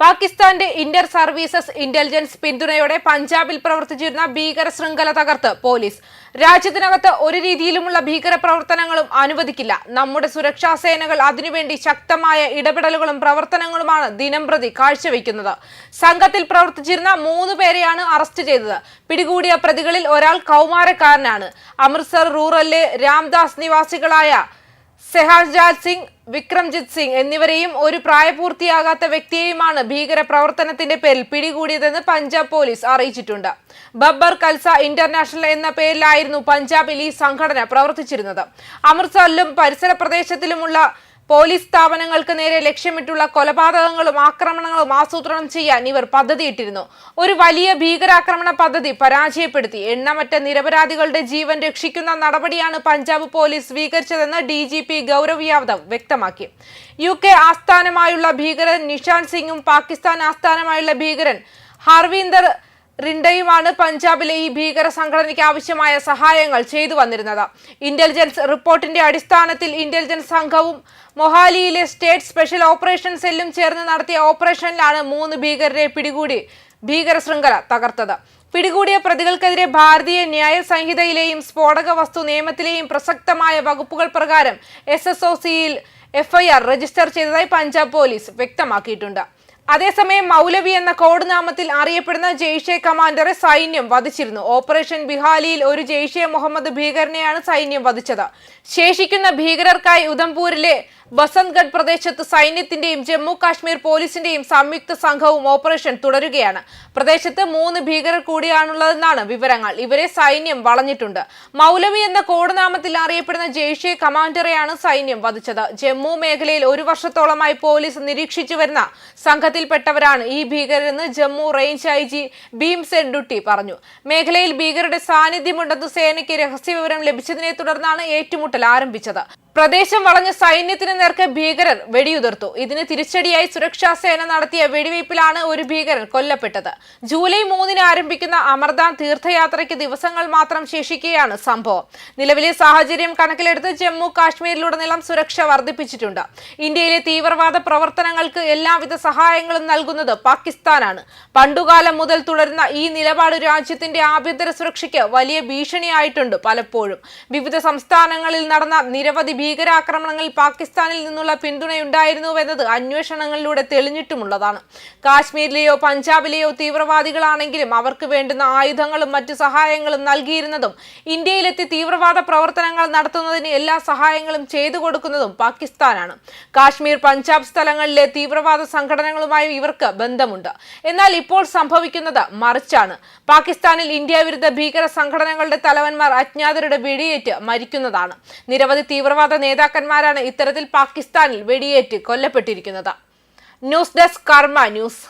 പാകിസ്ഥാന്റെ Inter services intelligence പിന്തുണയോടെ പഞ്ചാബിൽ പ്രവർത്തിച്ചിരുന്ന ഭീകര ശൃംഖല തകർത്ത് പോലീസ്. രാജ്യത്തിനകത്ത് ഒരു രീതിയിലുമുള്ള ഭീകര പ്രവർത്തനങ്ങളും അനുവദിക്കില്ല. നമ്മുടെ സുരക്ഷാ സേനകൾ അതിനുവേണ്ടി ശക്തമായ ഇടപെടലുകളും പ്രവർത്തനങ്ങളുമാണ് ദിനംപ്രതി കാഴ്ചവെക്കുന്നത്. സംഘത്തിൽ പ്രവർത്തിച്ചിരുന്ന മൂന്ന് പേരെയാണ് അറസ്റ്റ് ചെയ്തത്. പിടികൂടിയ പ്രതികളിൽ ഒരാൾ കൗമാരക്കാരനാണ്. അമൃത്സർ റൂറലിലെ രാംദാസ് നിവാസികളായ സെഹാജാൽ സിംഗ് വിക്രംജിത് സിംഗ് എന്നിവരെയും ഒരു പ്രായപൂർത്തിയാകാത്ത വ്യക്തിയെയുമാണ് ഭീകര പ്രവർത്തനത്തിന്റെ പേരിൽ പിടികൂടിയതെന്ന് പഞ്ചാബ് പോലീസ് അറിയിച്ചിട്ടുണ്ട്. ബബ്ബർ കൽസ ഇന്റർനാഷണൽ എന്ന പേരിലായിരുന്നു പഞ്ചാബിൽ ഈ സംഘടന പ്രവർത്തിച്ചിരുന്നത്. അമൃത്സറിലും പരിസര പ്രദേശത്തിലുമുള്ള പോലീസ് സ്ഥാപനങ്ങൾക്ക് നേരെ ലക്ഷ്യമിട്ടുള്ള കൊലപാതകങ്ങളും ആക്രമണങ്ങളും ആസൂത്രണം ചെയ്യാൻ ഇവർ പദ്ധതിയിട്ടിരുന്നു. ഒരു വലിയ ഭീകരാക്രമണ പദ്ധതി പരാജയപ്പെടുത്തി. എണ്ണമറ്റ നിരപരാധികളുടെ ജീവൻ രക്ഷിക്കുന്ന നടപടിയാണ് പഞ്ചാബ് പോലീസ് സ്വീകരിച്ചതെന്ന് D G P Gaurav Yadav വ്യക്തമാക്കി. യു കെ ആസ്ഥാനമായുള്ള ഭീകരൻ നിഷാൻ സിംഗും പാകിസ്ഥാൻ ആസ്ഥാനമായുള്ള ഭീകരൻ ഹർവീന്ദർ റിൻഡയുമാണ് പഞ്ചാബിലെ ഈ ഭീകര സംഘടനയ്ക്ക് ആവശ്യമായ സഹായങ്ങൾ ചെയ്തു വന്നിരുന്നത്. ഇന്റലിജൻസ് റിപ്പോർട്ടിന്റെ അടിസ്ഥാനത്തിൽ ഇന്റലിജൻസ് സംഘവും മൊഹാലിയിലെ സ്റ്റേറ്റ് സ്പെഷ്യൽ ഓപ്പറേഷൻ സെല്ലും ചേർന്ന് നടത്തിയ ഓപ്പറേഷനിലാണ് മൂന്ന് ഭീകരരെ പിടികൂടി ഭീകര ശൃംഖല തകർത്തത്. പിടികൂടിയ പ്രതികൾക്കെതിരെ ഭാരതീയ ന്യായ സംഹിതയിലെയും സ്ഫോടക വസ്തു നിയമത്തിലെയും പ്രസക്തമായ വകുപ്പുകൾ പ്രകാരം എസ് എസ് ഒ സിയിൽ എഫ്ഐആർ രജിസ്റ്റർ ചെയ്തതായി പഞ്ചാബ് പോലീസ് വ്യക്തമാക്കിയിട്ടുണ്ട്. അതേസമയം മൗലവി എന്ന കോഡ് നാമത്തിൽ അറിയപ്പെടുന്ന ജെയ്ഷെ കമാൻഡറെ സൈന്യം വധിച്ചിരുന്നു. ഓപ്പറേഷൻ ബിഹാലിയിൽ ഒരു ജെയ്ഷെ മുഹമ്മദ് ഭീകരനെയാണ് സൈന്യം വധിച്ചത്. ശേഷിക്കുന്ന ഭീകരർക്കായി ഉധംപൂരിലെ ബസന്ത്ഗഡ് പ്രദേശത്ത് സൈന്യത്തിന്റെയും ജമ്മു കാശ്മീർ പോലീസിന്റെയും സംയുക്ത സംഘവും ഓപ്പറേഷൻ തുടരുകയാണ്. പ്രദേശത്ത് മൂന്ന് ഭീകരർ കൂടിയാണുള്ളതെന്നാണ് വിവരങ്ങൾ. ഇവരെ സൈന്യം വളഞ്ഞിട്ടുണ്ട്. മൗലവി എന്ന കോഡ് നാമത്തിൽ അറിയപ്പെടുന്ന ജെയ്ഷെ കമാൻഡറെയാണ് സൈന്യം വധിച്ചത്. ജമ്മു മേഖലയിൽ ഒരു വർഷത്തോളമായി പോലീസ് നിരീക്ഷിച്ചു വരുന്ന സംഘത്തിൽപ്പെട്ടവരാണ് ഈ ഭീകരരെന്ന് Jammu range I G Bhimsen Dutti പറഞ്ഞു. മേഖലയിൽ ഭീകരരുടെ സാന്നിധ്യമുണ്ടെന്ന് സേനയ്ക്ക് രഹസ്യവിവരം ലഭിച്ചതിനെ തുടർന്നാണ് ഏറ്റുമുട്ടൽ ആരംഭിച്ചത്. പ്രദേശം വളഞ്ഞ സൈന്യത്തിന് നേർക്ക് ഭീകരർ വെടിയുതിർത്തു. ഇതിന് തിരിച്ചടിയായി സുരക്ഷാ സേന നടത്തിയ വെടിവയ്പിലാണ് ഒരു ഭീകരൻ കൊല്ലപ്പെട്ടത്. ജൂലൈ മൂന്നിന് ആരംഭിക്കുന്ന അമർദാൻ തീർത്ഥയാത്രയ്ക്ക് ദിവസങ്ങൾ മാത്രം ശേഷിക്കുകയാണ് സംഭവം. നിലവിലെ സാഹചര്യം കണക്കിലെടുത്ത് ജമ്മു കാശ്മീരിലുടനീളം സുരക്ഷ വർദ്ധിപ്പിച്ചിട്ടുണ്ട്. ഇന്ത്യയിലെ തീവ്രവാദ പ്രവർത്തനങ്ങൾക്ക് എല്ലാവിധ സഹായങ്ങളും നൽകുന്നത് പാകിസ്ഥാനാണ്. പണ്ടുകാലം മുതൽ തുടരുന്ന ഈ നിലപാട് രാജ്യത്തിന്റെ ആഭ്യന്തര സുരക്ഷയ്ക്ക് വലിയ ഭീഷണിയായിട്ടുണ്ട് പലപ്പോഴും. വിവിധ സംസ്ഥാനങ്ങളിൽ നടന്ന നിരവധി ഭീകരാക്രമണങ്ങളിൽ പാകിസ്ഥാനിൽ നിന്നുള്ള പിന്തുണയുണ്ടായിരുന്നുവെന്നത് അന്വേഷണങ്ങളിലൂടെ തെളിഞ്ഞിട്ടുമുള്ളതാണ്. കാശ്മീരിലെയോ പഞ്ചാബിലെയോ തീവ്രവാദികളാണെങ്കിലും അവർക്ക് വേണ്ടുന്ന ആയുധങ്ങളും മറ്റു സഹായങ്ങളും നൽകിയിരുന്നതും ഇന്ത്യയിലെത്തി തീവ്രവാദ പ്രവർത്തനങ്ങൾ നടത്തുന്നതിന് എല്ലാ സഹായങ്ങളും ചെയ്തു കൊടുക്കുന്നതും പാകിസ്ഥാനാണ്. കാശ്മീർ പഞ്ചാബ് സ്ഥലങ്ങളിലെ തീവ്രവാദ സംഘടനകളുമായി ഇവർക്ക് ബന്ധമുണ്ട്. എന്നാൽ ഇപ്പോൾ സംഭവിക്കുന്നത് മറിച്ചാണ്. പാകിസ്ഥാനിൽ ഇന്ത്യ വിരുദ്ധ ഭീകര സംഘടനകളുടെ തലവന്മാർ അജ്ഞാതരുടെ വെടിയേറ്റ് മരിക്കുന്നതാണ്. നിരവധി തീവ്രവാദ നേതാക്കന്മാരാണ് ഇത്തരത്തിൽ പാകിസ്ഥാനിൽ വെടിയേറ്റ് കൊല്ലപ്പെട്ടിരിക്കുന്നത്. News desk Karma news.